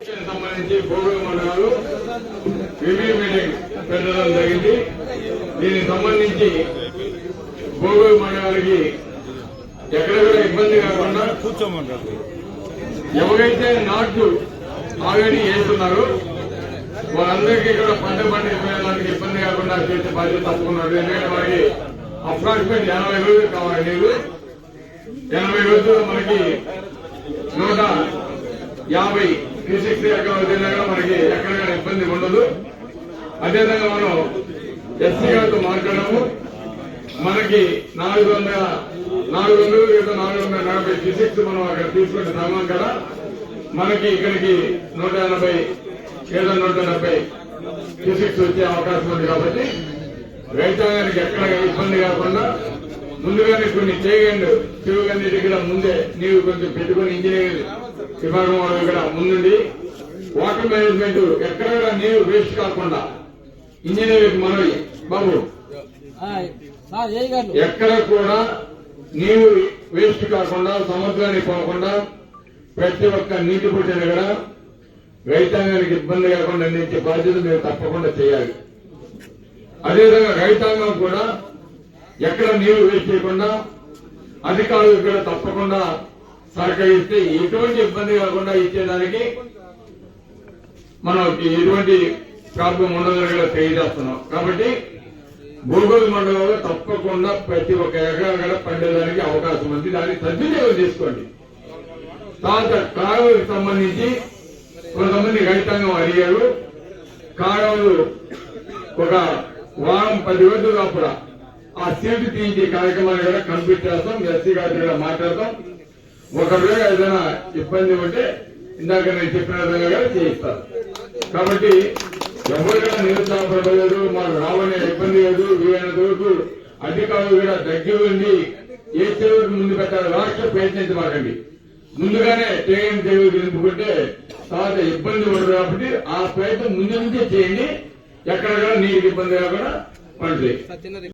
సంబంధించి భూగోళ మండలాలు రివ్యూ మీటింగ్ పెట్టడం జరిగింది. దీనికి సంబంధించి భూమి మండలానికి ఎక్కడ కూడా ఇబ్బంది కాకుండా కూర్చోమంటారు ఎవరైతే నాట్లు ఆల్రెడీ వేస్తున్నారో వాళ్ళందరికీ ఇక్కడ పంట పండించడానికి ఇబ్బంది కాకుండా చేసే బాధ్యత తప్పుకున్నారు. ఎందుకంటే మనకి అప్రాక్సిమేట్ ఎనభై రోజులు కావాలి నీరు ఎనభై రోజులు మనకి నూట యాభై క్యూసిక్స్ ఎక్కడ మనకి ఎక్కడ ఇబ్బంది ఉండదు. అదేవిధంగా మనం ఎస్సీ గారితో మాట్లాడము. మనకి నాలుగు వందల నాలుగు వందలు లేదా నాలుగు వందల నలభై క్యూసిక్స్ మనం అక్కడ తీసుకుని సమానం కదా. మనకి ఇక్కడికి నూట ఎనభై లేదా నూట డెబ్బై క్యూసిక్స్ వచ్చే అవకాశం ఉంది కాబట్టి రైతాంగానికి ఎక్కడ ఇబ్బంది కాకుండా ముందుగానే కొన్ని చేయగండి చెరువుగండి దగ్గర ముందే నీవు కొంచెం పెట్టుకుని ఇంజనీరింగ్ విభాగం వాళ్ళు ఇక్కడ ముందుండి. వాటర్ మేనేజ్మెంట్ ఎక్కడ కూడా నీరు వేస్ట్ కాకుండా ఇంజనీరింగ్ మనవి. బాబు ఎక్కడ కూడా నీరు వేస్ట్ కాకుండా సముద్రానికి పోకుండా ప్రతి ఒక్క నీటి పుట్టిన కూడా రైతాంగానికి ఇబ్బంది కాకుండా అందించే బాధ్యత మీరు తప్పకుండా చేయాలి. అదేవిధంగా రైతాంగం కూడా ఎక్కడ నీరు వేస్ట్ చేయకుండా అధికారులు కూడా తప్పకుండా సహకరిస్తే ఎటువంటి ఇబ్బంది కాకుండా ఇచ్చేదానికి మనం ఎటువంటి ప్రాబ్లం ఉండదని తెలియజేస్తున్నాం. కాబట్టి భూగోళ మండలంలో తప్పకుండా ప్రతి ఒక్క ఎకరా కూడా పండేదానికి అవకాశం ఉంది. దాన్ని సద్వినియోగం చేసుకోండి. తర్వాత కాలువలకు సంబంధించి కొంతమంది రైతాంగం అడిగారు. కాలువలు ఒక వారం పది రోజులు లోపల ఆ సీటు తీయించే కార్యక్రమాన్ని కూడా కంప్లీట్ చేస్తాం. ఎస్సీ గారితో కూడా మాట్లాడతాం. ఒకవేళ ఏదైనా ఇబ్బంది ఉంటే ఇందాక నేను చెప్పిన విధంగా కూడా చేయిస్తారు కాబట్టి ఎవరికైనా నిరుత్సాహపడలేదు మాకు రావనే ఇబ్బంది లేదు. వీలైనంత వరకు అధికారులు కూడా దగ్గర ఉండి ఏ చెరువుకి ముందు పెట్టాలి రాష్ట్ర ప్రయత్నించమాకండి ముందుగానే ట్రైన్ చెరువు నింపుకుంటే తర్వాత ఇబ్బంది ఉండదు కాబట్టి ఆ ప్రయత్నం ముందు నుంచే చేయండి. ఎక్కడ కూడా నీటికి ఇబ్బంది కాకుండా పండుతాయి